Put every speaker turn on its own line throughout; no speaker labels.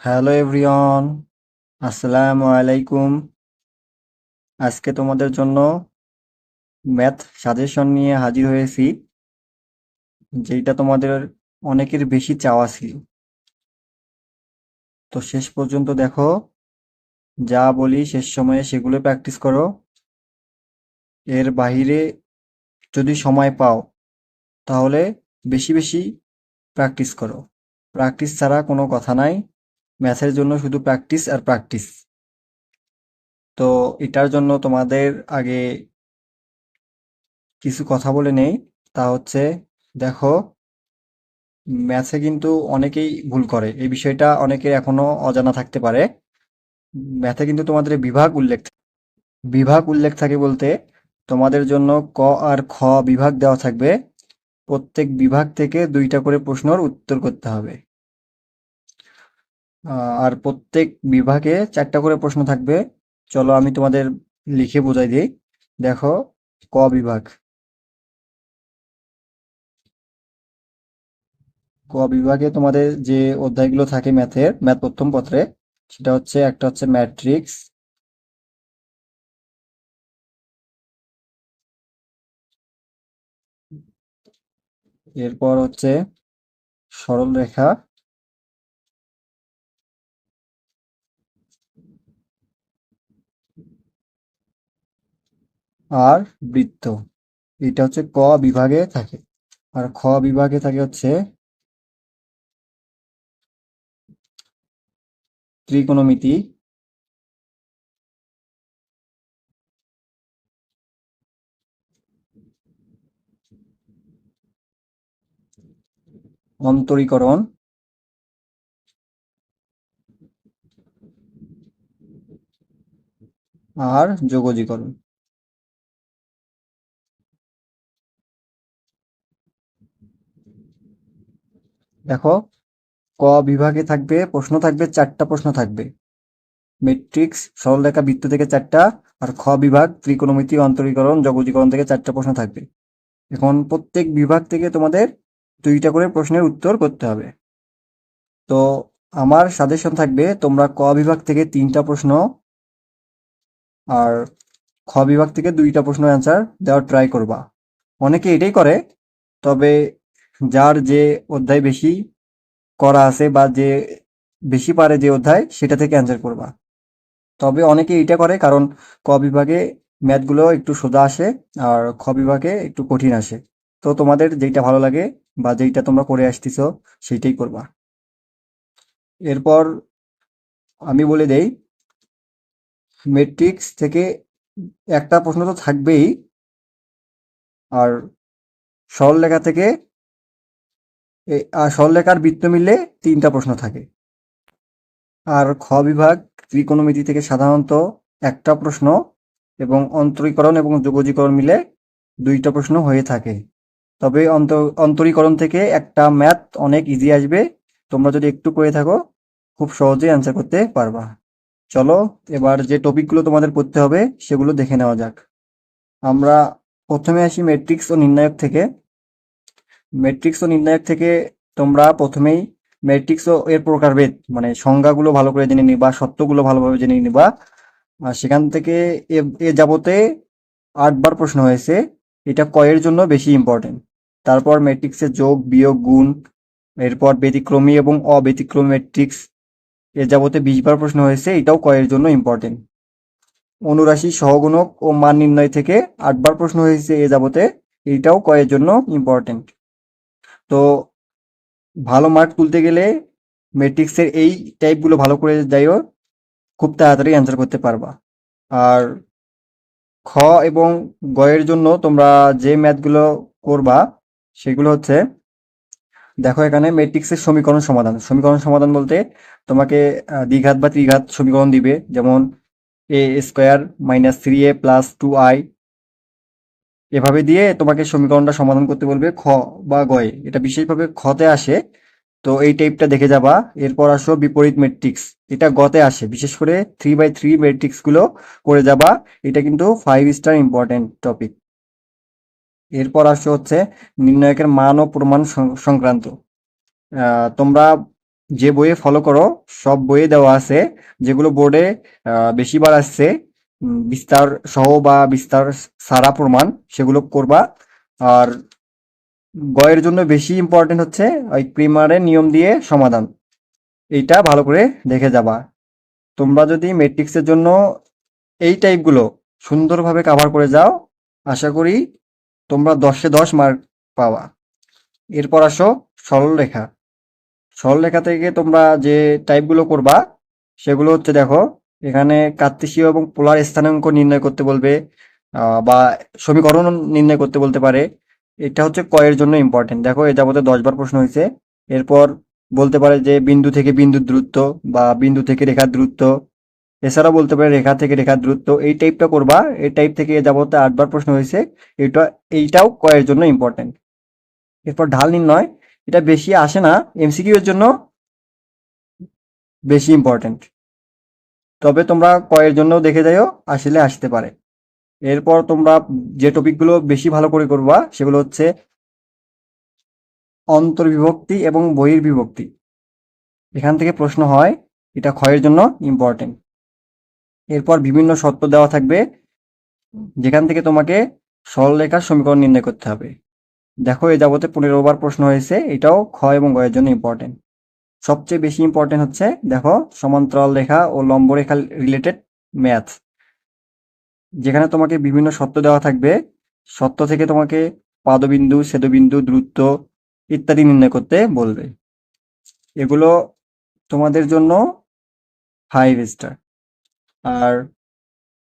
Hello everyone, আসসালামু আলাইকুম। আজকে তোমাদের জন্য ম্যাথ সাজেশন নিয়ে হাজির হয়েছি, যেটা তোমাদের অনেকের বেশি চাওয়া ছিল। তো শেষ পর্যন্ত দেখো, যা বলি শেষ সময়ে সেগুলো প্র্যাকটিস করো। এর বাইরে যদি সময় পাও, তাহলে বেশি বেশি প্র্যাকটিস করো। প্র্যাকটিস ছাড়া কোনো কথা নাই। ম্যাথের জন্য শুধু প্র্যাকটিস আর প্র্যাকটিস তো এটার জন্য তোমাদের আগে কিছু কথা বলে নেই। তা হচ্ছে, দেখো ম্যাথে কিন্তু অনেকেই ভুল করে। এই বিষয়টা অনেকের এখনও অজানা থাকতে পারে। ম্যাথে কিন্তু তোমাদের বিভাগ উল্লেখ বিভাগ উল্লেখ থাকে বলতে তোমাদের জন্য ক আর খ বিভাগ দেওয়া থাকবে। প্রত্যেক বিভাগ থেকে দুইটা করে প্রশ্নের উত্তর করতে হবে। আর প্রত্যেক বিভাগে চারটা করে প্রশ্ন থাকবে। চলো আমি তোমাদের লিখে বোঝাই দিই। দেখো, ক বিভাগ? ক বিভাগে তোমাদের যে অধ্যায়গুলো থাকে ম্যাথের, ম্যাথ প্রথম পত্রে, সেটা হচ্ছে, একটা হচ্ছে ম্যাট্রিক্স, এরপর হচ্ছে সরল রেখা আর বৃত্ত। এটা হচ্ছে ক বিভাগে থাকে। আর খ বিভাগে থাকে হচ্ছে ত্রিকোণমিতি। অন্তরীকরণ। আর যোগজীকরণ। দেখো, ক বিভাগে থাকবে, প্রশ্ন থাকবে, চারটা প্রশ্ন থাকবে। ম্যাট্রিক্স সরলরেখা বৃত্ত থেকে চারটা, আর খ বিভাগ, ত্রিকোণমিতি, অন্তরীকরণ, যোগজীকরণ থেকে চারটা প্রশ্ন থাকবে। এখন প্রত্যেক বিভাগ থেকে তোমাদের দুইটা করে প্রশ্নের উত্তর করতে হবে। তো আমার সাজেশন থাকবে, তোমরা ক বিভাগ থেকে তিনটা প্রশ্ন আর খ বিভাগ থেকে দুইটা প্রশ্ন অ্যান্সার দেওয়ার ট্রাই করবা। অনেকে এটাই করে, তবে যার যে অধ্যায় বেশি করা আছে বা যে বেশি পারে যে অধ্যায়, সেটা থেকে অ্যান্সার করবা। তবে অনেকে এইটা করে কারণ ক বিভাগে ম্যাথগুলো একটু সোজা আসে আর খ বিভাগে একটু কঠিন আসে। তো তোমাদের যেইটা ভালো লাগে বা যেইটা তোমরা করে আসতেছো, সেইটাই করবা। এরপর আমি বলে দেই মেট্রিক্স থেকে একটা প্রশ্ন তো থাকবেই, আর সরল লেখা থেকে সরলরেখার বৃত্ত মিললে তিনটা প্রশ্ন থাকে। আর খ বিভাগ ত্রিকোণমিতি থেকে সাধারণত একটা প্রশ্ন এবং অন্তরীকরণ এবং যোগজীকরণ মিলে দুইটা প্রশ্ন হয়ে থাকে। তবে অন্ত, অন্তরীকরণ থেকে একটা ম্যাথ অনেক ইজি আসবে। তোমরা যদি একটু করে থাকো, খুব সহজেই অ্যান্সার করতে পারবা। চলো, এবার যে টপিকগুলো তোমাদের পড়তে হবে, সেগুলো দেখে নেওয়া যাক। আমরা প্রথমে আসি ম্যাট্রিক্স ও নির্ণায়ক থেকে। ম্যাট্রিক্স ও নির্ণায়ক থেকে তোমরা প্রথমেই ম্যাট্রিক্স ও এর প্রকারভেদ মানে সংজ্ঞাগুলো ভালো করে জেনে নিবা, সত্যগুলো ভালোভাবে জেনে নিবা। আর সেখান থেকে এ যাবতে আটবার প্রশ্ন হয়েছে, এটা কয়ের জন্য বেশি ইম্পর্টেন্ট তারপর ম্যাট্রিক্সের যোগ, বিয়োগ, গুণ, এরপর ব্যতিক্রমী এবং অব্যতিক্রমী ম্যাট্রিক্স এ যাবতে বিশ বার প্রশ্ন হয়েছে, এটাও কয়ের জন্য ইম্পর্টেন্ট অনুরাশি সহগুণক ও মান নির্ণয় থেকে আটবার প্রশ্ন হয়েছে, এ যাবতে এটাও কয়ের জন্য ইম্পর্টেন্ট তো ভালো মার্ক তুলতে গেলে ম্যাট্রিক্সের এই টাইপগুলো ভালো করে যাইও, খুব তাড়াতাড়ি অ্যান্সার করতে পারবা। আর খ এবং গয়ের জন্য তোমরা যে ম্যাথগুলো করবা, সেগুলো হচ্ছে, দেখো এখানে ম্যাট্রিক্সের সমীকরণ সমাধান। সমীকরণ সমাধান বলতে তোমাকে দ্বিঘাত বা ত্রিঘাত সমীকরণ দিবে। যেমন A square minus three A plus two I এভাবে দিয়ে তোমাকে সমীকরণটা সমাধান করতে বলবে খ বা গয়ে। এটা বিশেষভাবে খতে আসে। তো এই টাইপটা দেখে যাবা। এরপর আসো বিপরীত ম্যাট্রিক্স এটা গতে আসে। বিশেষ করে থ্রি বাই থ্রি ম্যাট্রিক্সগুলো করে যাবা। এটা কিন্তু ফাইভ স্টার ইম্পর্টেন্ট টপিক এরপর আসো হচ্ছে নির্ণায়কের মান ও প্রমাণ সংক্রান্ত। তোমরা যে বইয়ে ফলো করো, সব বইয়ে দেওয়া আছে। যেগুলো বোর্ডে বেশিবার আসছে। বিস্তার সহ বা বিস্তার সারা প্রমাণ সেগুলো করবা। আর গয়ের জন্য বেশি ইম্পর্টেন্ট হচ্ছে ওই প্রিমারের নিয়ম দিয়ে সমাধান। এইটা ভালো করে দেখে যাবা। তোমরা যদি মেট্রিক্সের জন্য এই টাইপগুলো সুন্দরভাবে কাভার করে যাও, আশা করি তোমরা দশে দশ মার্ক পাওয়া। এরপর আসো সরলরেখা সরলরেখা থেকে তোমরা যে টাইপগুলো করবা, সেগুলো হচ্ছে দেখো এখানে কার্তেশীয় এবং পোলার স্থানাঙ্ক নির্ণয় করতে বলবে বা সমীকরণ নির্ণয় করতে বলতে পারে। এটা হচ্ছে কয়ের জন্য ইম্পর্টেন্ট দেখো, এ যাবতে দশ বার প্রশ্ন হয়েছে। এরপর বলতে পারে যে বিন্দু থেকে বিন্দুর দূরত্ব বা বিন্দু থেকে রেখার দূরত্ব। এছাড়াও বলতে পারে রেখা থেকে রেখার দূরত্ব। এই টাইপটা করবা, এই টাইপ থেকে এ যাবতে আটবার প্রশ্ন হয়েছে। এটা, এইটাও কয়ের জন্য ইম্পর্টেন্ট এরপর ঢাল নির্ণয়। এটা বেশি আসে না। এমসিকিউ এর জন্য বেশি ইম্পর্টেন্ট তবে তোমরা কয়ের জন্য দেখে যাইও, আসলে আসতে পারে। এরপর তোমরা যে টপিকগুলো বেশি ভালো করে করবা, সেগুলো হচ্ছে অন্তর্বিভক্তি এবং বহির্বিভক্তি। এখান থেকে প্রশ্ন হয়, এটা ক্ষয়ের জন্য ইম্পর্টেন্ট এরপর বিভিন্ন শর্ত দেওয়া থাকবে, যেখান থেকে তোমাকে সরলরেখার সমীকরণ নির্ণয় করতে হবে। দেখো, এ যাবতে পনেরো বার প্রশ্ন হয়েছে, এটাও ক্ষয় এবং গয়ের জন্য ইম্পর্টেন্ট সবচেয়ে বেশি ইম্পর্টেন্ট হচ্ছে, দেখো, সমান্তরাল রেখা ও লম্ব রেখা রিলেটেড ম্যাথ যেখানে তোমাকে বিভিন্ন সত্য দেওয়া থাকবে। সত্য থেকে তোমাকে পাদবিন্দু, ছেদবিন্দু, দূরত্ব ইত্যাদি নির্ণয় করতে বলবে। এগুলো তোমাদের জন্য ফাইভ স্টার আর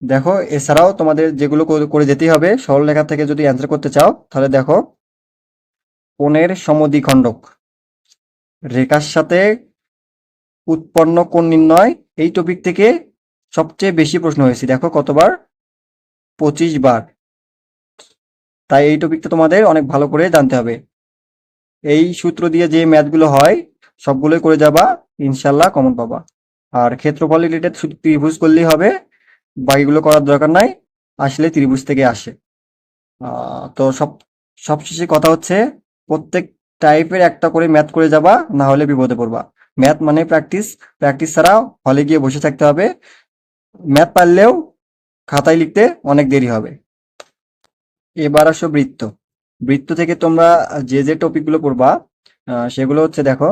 দেখো, এছাড়াও তোমাদের যেগুলো করে- যেতেই হবে, সরলরেখা থেকে যদি অ্যান্সার করতে চাও, তাহলে দেখো, কোণের সমদ্বিখণ্ডক। রেখার সাথে উৎপন্ন কোণ নির্ণয় এই টপিক থেকে সবচেয়ে বেশি প্রশ্ন হয়েছে। দেখো কতবার? পঁচিশ বার। তাই এই টপিকটা তোমাদের অনেক ভালো করে জানতে হবে। এই সূত্র দিয়ে যে ম্যাথগুলো হয়, সবগুলোই করে যাবা ইনশাল্লাহ কমন পাবা। আর ক্ষেত্রফল রিলেটেড শুধু ত্রিভুজ করলেই হবে। বাকিগুলো করার দরকার নাই, আসলে ত্রিভুজ থেকে আসে। তো সব, সবশেষে কথা হচ্ছে, প্রত্যেক টাইপের একটা করে ম্যাথ করে যাবা, না হলে বিপদে পড়বা। ম্যাথ মানে প্র্যাকটিস প্র্যাকটিস ছাড়া হলে গিয়ে বসে থাকতে হবে। ম্যাথ পারলেও খাতায় লিখতে অনেক দেরি হবে। এবার আসো বৃত্ত। বৃত্ত থেকে তোমরা যে যে টপিকগুলো পড়বা সেগুলো হচ্ছে দেখো,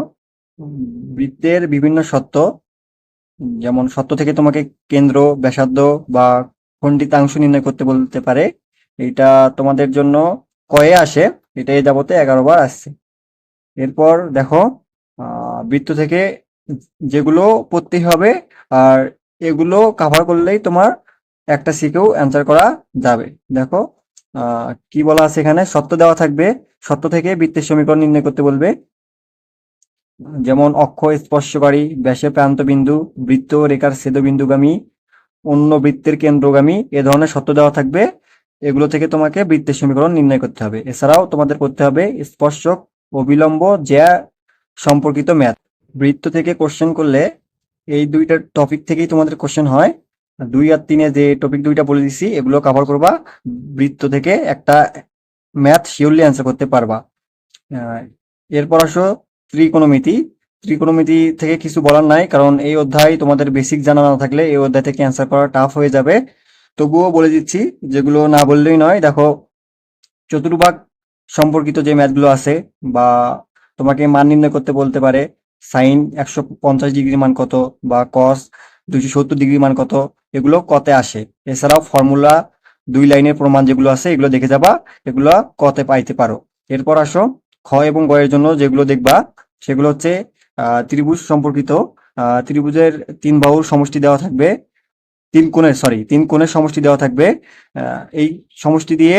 বৃত্তের বিভিন্ন সত্য যেমন সত্য থেকে তোমাকে কেন্দ্র, ব্যাসার্ধ বা খণ্ডিতাংশ নির্ণয় করতে বলতে পারে। এটা তোমাদের জন্য কয়ে আসে এটা এই যাবতে এগারো বার আসছে। এরপর দেখো বৃত্ত থেকে যেগুলো পড়তেই হবে, আর এগুলো কাভার করলেই তোমার একটা সিকেও অ্যান্সার করা যাবে। দেখো কি বলা আছে এখানে? সত্য দেওয়া থাকবে। সত্য থেকে বৃত্তের সমীকরণ নির্ণয় করতে বলবে। যেমন অক্ষ, স্পর্শকারী, ব্যাসে প্রান্ত বিন্দু বৃত্ত, রেখার ছেদবিন্দুগামী, অন্য বৃত্তের কেন্দ্রগামী, এ ধরনের সত্য দেওয়া থাকবে। এগুলো থেকে তোমাকে বৃত্তের সমীকরণ নির্ণয় করতে হবে। এছাড়াও তোমাদের করতে হবে স্পর্শক অবিলম্ব জ্যা সম্পর্কিত ম্যাথ। বৃত্ত থেকে কোশ্চেন করলে এই দুইটা টপিক থেকেই তোমাদের কোশ্চেন হয়। দুই আর তিনে যে টপিক দুইটা বলে দিছি, এগুলো কভার করবা। বৃত্ত থেকে একটা ম্যাথ শিওরলি অ্যান্সার করতে পারবা। এরপর আসো ত্রিকোণমিতি। ত্রিকোণমিতি থেকে কিছু বলার নাই, কারণ এই অধ্যায় তোমাদের বেসিক জানা না থাকলে এই অধ্যায় থেকে অ্যান্সার করা টাফ হয়ে যাবে। তবুও বলে দিচ্ছি, যেগুলো না বললেই নয়, দেখো, চতুর্ভাগ সম্পর্কিত যে ম্যাথগুলো আছে বা তোমাকে মান নির্ণয় করতে বলতে পারে, সাইন একশো পঞ্চাশ ডিগ্রি মান কত বা কস দুইশো সত্তর ডিগ্রি মান কত, এগুলো কতে আসে। এছাড়াও ফর্মুলা দুই লাইনের প্রমাণ যেগুলো আছে, এগুলো দেখে যাবা, এগুলো কতে পাইতে পারো। এরপর আসো, খ এবং গয়ের জন্য যেগুলো দেখবা, সেগুলো হচ্ছে ত্রিভুজ সম্পর্কিত। ত্রিভুজের তিন বাহুর সমষ্টি দেওয়া থাকবে, তিন কোণের সরি তিন কোণের সমষ্টি দেওয়া থাকবে এই সমষ্টি দিয়ে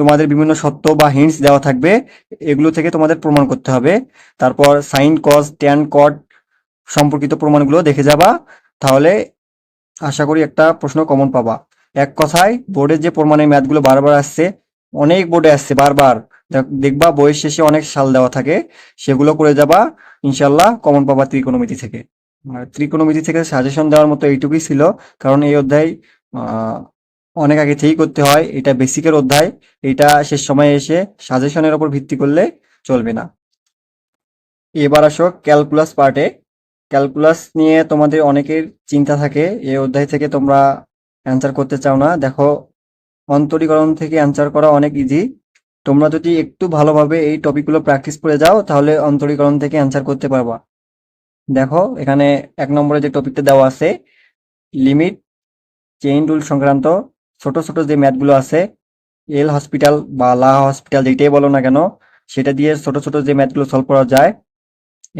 তোমাদের বিভিন্ন সত্য বা হিন্টস দেওয়া থাকবে, এগুলো থেকে তোমাদের প্রমাণ করতে হবে। তারপর সাইন কস ট্যান কট সম্পর্কিত প্রমাণগুলো দেখে যাবা। তাহলে আশা করি একটা প্রশ্ন কমন পাবা। এক কথায় বোর্ডের যে প্রমাণের ম্যাথগুলো বারবার আসছে, অনেক বোর্ডে আসছে বারবার। দেখ- দেখবা বইয়ের শেষে অনেক সাল দেওয়া থাকে, সেগুলো করে যাবা ইনশাল্লাহ কমন পাবা ত্রিকোণমিতি থেকে। আর ত্রিকোণমিতি থেকে সাজেশন দেওয়ার মতো এইটুকুই ছিল, কারণ এই অধ্যায় অনেক আগে থেকেই করতে হয়। এটা বেসিকের অধ্যায়। এটা শেষ সময়ে এসে সাজেশনের ওপর ভিত্তি করলে চলবে না। এবার আসো ক্যালকুলাস পার্টে ক্যালকুলাস নিয়ে তোমাদের অনেকের চিন্তা থাকে। এই অধ্যায় থেকে তোমরা অ্যান্সার করতে চাও না। দেখো, অন্তরীকরণ থেকে অ্যান্সার করা অনেক ইজি তোমরা যদি একটু ভালোভাবে এই টপিকগুলো প্র্যাকটিস করে যাও, তাহলে অন্তরীকরণ থেকে অ্যান্সার করতে পারবা। দেখো, এখানে এক নম্বরে যে টপিকটা দেওয়া আছে লিমিট চেইন রুল সংক্রান্ত। ছোট ছোট যে ম্যাথগুলো আছে, এল হসপিটাল বা লা হসপিটাল যেটাই বলো না কেন, সেটা দিয়ে ছোট ছোট যে ম্যাথগুলো সলভ করা যায়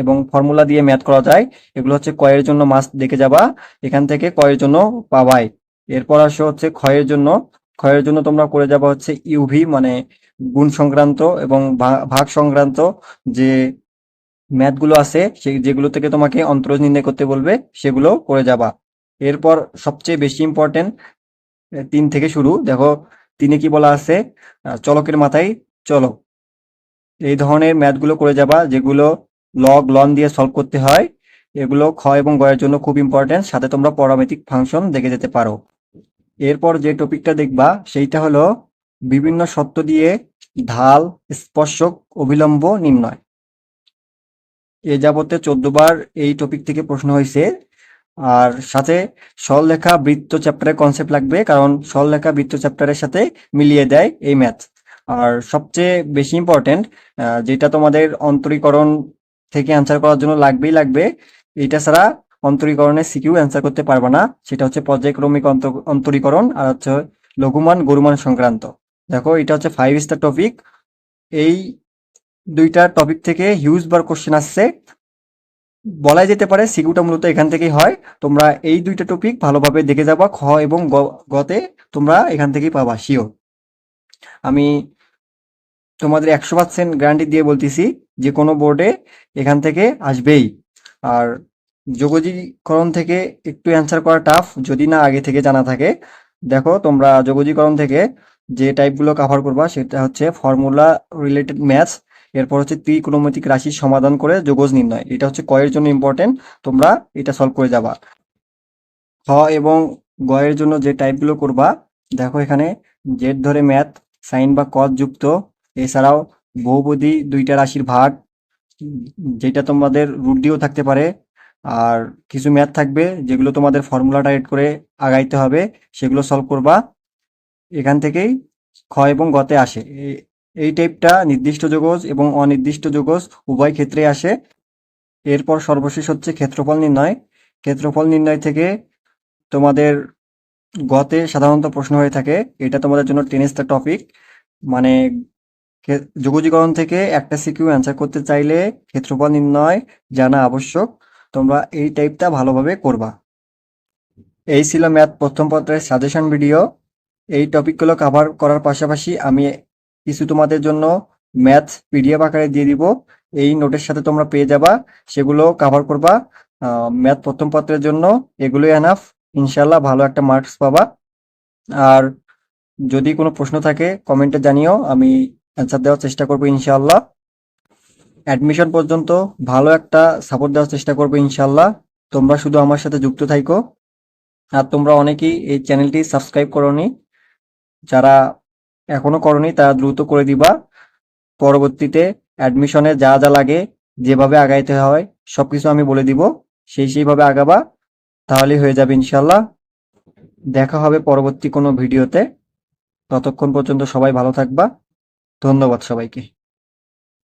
এবং ফর্মুলা দিয়ে ম্যাথ করা যায়, এগুলো হচ্ছে কয়ের জন্য মাস্ট দেখে যাবা। এখান থেকে কয়ের জন্য পাবাই এরপর আসো হচ্ছে ক্ষয়ের জন্য। ক্ষয়ের জন্য তোমরা করে যাবা হচ্ছে ইউভি মানে গুণ সংক্রান্ত এবং ভাগ সংক্রান্ত যে ম্যাথগুলো আছে, সেই যেগুলো থেকে তোমাকে অন্তরজ নির্ণয় করতে বলবে, সেগুলো করে যাবা। এরপর সবচেয়ে বেশি ইম্পর্টেন্ট তিন থেকে শুরু। দেখো, তিনে কি বলা আছে? চলকের মাথায় চলো। এই ধরনের ম্যাথগুলো করে যাবা, যেগুলো লগ লন দিয়ে সলভ করতে হয়। এগুলো খ এবং গয়ের জন্য খুব ইম্পর্টেন্ট সাথে তোমরা পরামেতিক ফাংশন দেখে যেতে পারো। এরপর যে টপিকটা দেখবা, সেইটা হলো বিভিন্ন সত্য দিয়ে ঢাল, স্পর্শক, অবিলম্ব, নির্ণয়। এ যাবতে চোদ্দ বার এই টপিক থেকে প্রশ্ন হয়েছে। আর সাথে সরলরেখা বৃত্ত চ্যাপ্টারের কনসেপ্ট লাগবে, কারণ সরলরেখা বৃত্ত চ্যাপ্টারের সাথে মিলিয়ে দেয় এই ম্যাথ আর সবচেয়ে বেশি ইম্পর্টেন্ট যেটা তোমাদের অন্তরীকরণ থেকে অ্যান্সার করার জন্য লাগবেই লাগবে, এটা ছাড়া অন্তরীকরণের সিকিউ অ্যান্সার করতে পারবে না। সেটা হচ্ছে পর্যায়ক্রমিক অন্ত- অন্তরীকরণ, আর হচ্ছে লঘুমান গরুমান সংক্রান্ত। দেখো, এটা হচ্ছে ফাইভ স্টার টপিক এই দুইটা টপিক থেকে হিউজ বার কোশ্চেন আসছে। বলাই যেতে পারে সিকিউটা মূলত এখান থেকেই হয়। তোমরা এই দুইটা টপিক ভালোভাবে দেখে যাবা, খ এবং গতে তোমরা এখান থেকেই পাবা শিওর আমি তোমাদের একশো পার্সেন্ট গ্যারান্টি দিয়ে বলতেছি, যে কোনো বোর্ডে এখান থেকে আসবেই। আর যোগজীকরণ থেকে একটু অ্যান্সার করা টাফ যদি না আগে থেকে জানা থাকে। দেখো, তোমরা যোগজীকরণ থেকে যে টাইপগুলো কভার করবা, সেটা হচ্ছে ফর্মুলা রিলেটেড ম্যাথস এরপর হচ্ছে ত্রিকোণমিতিক রাশির সমাধান করে যোগজ নির্ণয়। এটা হচ্ছে কয়ের জন্য ইম্পর্টেন্ট তোমরা এটা সলভ করে যাবা। খ এবং গয়ের জন্য যে টাইপগুলো করবা, দেখো এখানে জেড ধরে ম্যাথ সাইন বা কস যুক্ত। এছাড়াও বহুপদী দুইটা রাশির ভাগ, যেটা তোমাদের রুট দিয়েও থাকতে পারে। আর কিছু ম্যাথ থাকবে, যেগুলো তোমাদের ফর্মুলাটা এড করে আগাইতে হবে, সেগুলো সলভ করবা। এখান থেকেই খ এবং গতে আসে। এই- টাইপটা নির্দিষ্ট যোগজ এবং অনির্দিষ্ট যোগজ উভয় ক্ষেত্রে আসে। এরপর সর্বশেষ হচ্ছে ক্ষেত্রফল নির্ণয়। ক্ষেত্রফল নির্ণয় থেকে তোমাদের গতে সাধারণত প্রশ্ন হয়ে থাকে, এটা তোমাদের জন্য টেনেস্টার টপিক মানে যোগজীকরণ থেকে একটা সিকিউ অ্যান্সার করতে চাইলে ক্ষেত্রফল নির্ণয় জানা আবশ্যক। তোমরা এই টাইপটা ভালোভাবে করবা। এই ছিল ম্যাথ প্রথম পত্রের সাজেশন ভিডিও এই টপিকগুলো কভার করার পাশাপাশি আমি কিছু তোমাদের জন্য ম্যাথ পিডিএফ আকারে দিয়ে দিব। এই নোটের সাথে তোমরা পেয়ে যাবা, সেগুলো কভার করবা। ম্যাথ প্রথম পত্রের জন্য এগুলোই এনাফ ইনশাল্লাহ ভালো একটা মার্কস পাবা। আর যদি কোনো প্রশ্ন থাকে কমেন্টে জানিও, আমি অ্যান্সার দেওয়ার চেষ্টা করব ইনশাল্লাহ অ্যাডমিশন পর্যন্ত ভালো একটা সাপোর্ট দেওয়ার চেষ্টা করব ইনশাল্লাহ তোমরা শুধু আমার সাথে যুক্ত থাইকো। আর তোমরা অনেকেই এই চ্যানেলটি সাবস্ক্রাইব করনি। যারা এখনও করনি তা দ্রুত করে দিবা। পরবর্তীতে অ্যাডমিশনে যা যা লাগে, যেভাবে আগাইতে হয়, সবকিছু আমি বলে দিব। সেই সেইভাবে আগাবা, তাহলেই হয়ে যাবে ইনশাল্লাহ দেখা হবে পরবর্তী কোনো ভিডিওতে। ততক্ষণ পর্যন্ত সবাই ভালো থাকবা। ধন্যবাদ সবাইকে।